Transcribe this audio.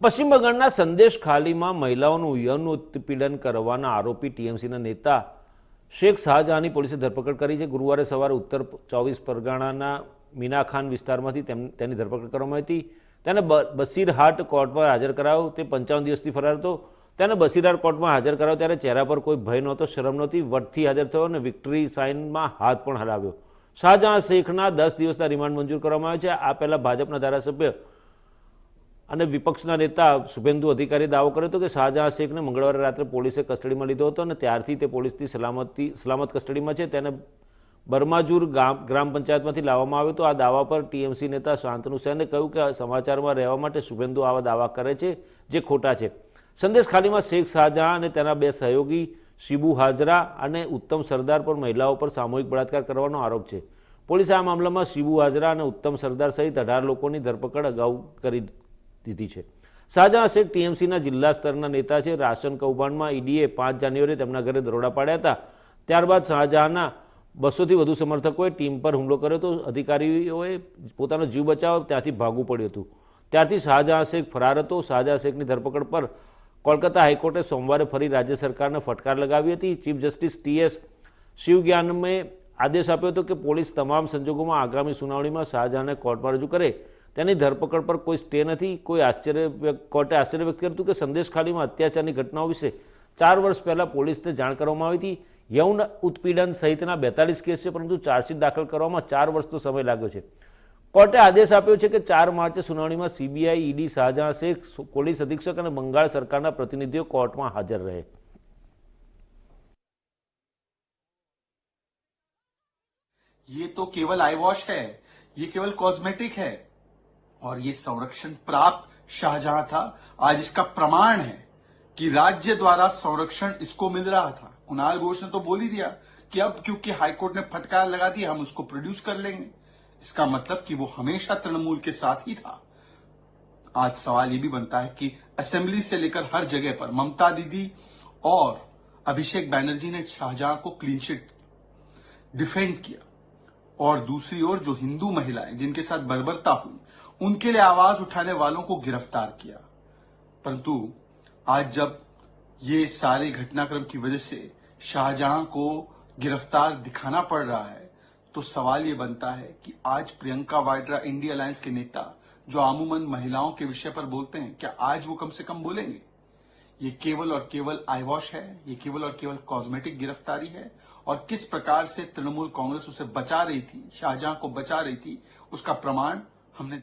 પશ્ચિમ બંગાળના સંદેશ ખાલીમાં મહિલાઓનું યૌન ઉત્પીડન કરવાના આરોપી ટીએમસીના નેતા શેખ શાહજહાંની પોલીસે ધરપકડ કરી છે. ગુરુવારે સવારે ઉત્તર ચોવીસ પરગણાના મીના ખાન વિસ્તારમાંથી તેમ, તેની ધરપકડ કરવામાં હતી. તેને બસીરહાટ કોર્ટમાં હાજર કરાયો. તે પંચાવન દિવસથી ફરાર હતો. તેને બસીરહાટ કોર્ટમાં હાજર કરાયો ત્યારે ચહેરા પર કોઈ ભય નહોતો, શરમ નહોતી. વટથી હાજર થયો અને વિક્ટરી સાઇનમાં હાથ પણ હલાવ્યો શાહજહાં શેખના દસ દિવસના રિમાન્ડ મંજૂર કરવામાં આવ્યા છે. આ પહેલાં ભાજપના ધારાસભ્ય અને વિપક્ષના નેતા શુભેન્દુ અધિકારી દાવો કર્યો હતો કે શાહજહાં શેખને મંગળવારે રાત્રે પોલીસે કસ્ટડીમાં લીધો હતો અને ત્યારથી તે પોલીસની સલામતી, સલામત કસ્ટડીમાં છે. તેને બરમાજુર ગામ, ગ્રામ પંચાયતમાંથી લાવવામાં આવ્યો હતો. આ દાવા પર ટીએમસી નેતા શાંતનુ સેને કહ્યું કે સમાચારમાં રહેવા માટે શુભેન્દુ આવા દાવા કરે છે, જે ખોટા છે. સંદેશ ખાલીમાં શેખ શાહજહાં અને તેના બે સહયોગી શિબુ હાજરા અને ઉત્તમ સરદાર પર મહિલાઓ પર સામૂહિક બળાત્કાર કરવાનો આરોપ છે. પોલીસે આ મામલામાં શિબુ હાજરા અને ઉત્તમ સરદાર સહિત અઢાર લોકોની ધરપકડ અગાઉ કરી દીધી છે. શાહજહાં શેખ ટીએમસીના જિલ્લા સ્તરના નેતા છે. રાશન કૌભાંડમાં ઈડીએ પાંચ જાન્યુઆરીએ તેમના ઘરે દરોડા પાડ્યા હતા. ત્યારબાદ શાહજહાંના બસોથી વધુ સમર્થકોએ ટીમ પર હુમલો કર્યો હતો. અધિકારીઓએ પોતાનો જીવ બચાવવા ત્યાંથી ભાગવું પડ્યું હતું. ત્યારથી શાહજહાં શેખ ફરાર હતો. શાહજહાં શેખની ધરપકડ પર કોલકાતા હાઈકોર્ટે સોમવારે ફરી રાજ્ય સરકારને ફટકાર લગાવી હતી. ચીફ જસ્ટિસ ટીએસ શિવજ્ઞાનમે આદેશ આપ્યો હતો કે પોલીસ તમામ સંજોગોમાં આગામી સુનાવણીમાં શાહજહાંને કોર્ટમાં રજૂ કરે. તેની ધરપકડ પર કોઈ સ્ટે નથી કોઈ આશ્ચર્ય વ્યક્ત- કોર્ટે આશ્ચર્ય વ્યક્ત કર્યું હતું કે સંદેશ ખાલીમાં અત્યાચારની ઘટનાઓ વિશે ચાર વર્ષ પહેલાં પોલીસને જાણ કરવામાં આવી હતી યૌન ઉત્પીડન સહિતના બેતાલીસ કેસ છે પરંતુ ચાર્જશીટ દાખલ કરવામાં ચાર વર્ષનો સમય લાગ્યો છે કોર્ટે આદેશ આપ્યો છે કે ચાર માર્ચે સુનાવણીમાં CBI ED Shahjahan Sheikh police અધિક્ષક અને બંગાળ સરકારના પ્રતિનિધિઓ કોર્ટમાં હાજર રહે ये तो केवल आई वॉश है ये केवल कॉस्मेटिक है और ये संरक्षण प्राप्त शाहजहां था। आज इसका प्रमाण है कि राज्य द्वारा संरक्षण इसको मिल रहा था। कुणाल घोष ने तो बोल ही दिया कि अब क्योंकि हाईकोर्ट ने फटकार लगा दी, हम उसको प्रोड्यूस कर लेंगे। इसका मतलब कि वो हमेशा तृणमूल के साथ ही था। आज सवाल ये भी बनता है कि असेंबली से लेकर हर जगह पर ममता दीदी और अभिषेक बैनर्जी ने शाहजहां को क्लीन चिट डिफेंड किया। और दूसरी ओर जो हिंदू महिलाएँ, जिनके साथ बर्बरता हुई, उनके लिए आवाज़ उठाने वालों को गिरफ़्तार किया। परंतु आज जब ये सारे घटनाक्रम की वजह से शाहजहां को गिरफ़्तार दिखाना पड़ रहा है तो सवाल ये बनता है कि आज प्रियंका वाड्रा, इंडिया अलायंस के नेता, जो आमूमन महिलाओं के विषय पर बोलते हैं, क्या आज वो कम से कम बोलेंगे? ये केवल और केवल आईवॉश है, ये केवल और केवल कॉस्मेटिक गिरफ्तारी है, और किस प्रकार से तृणमूल कांग्रेस उसे बचा रही थी, शाहजहां को बचा रही थी, उसका प्रमाण हमने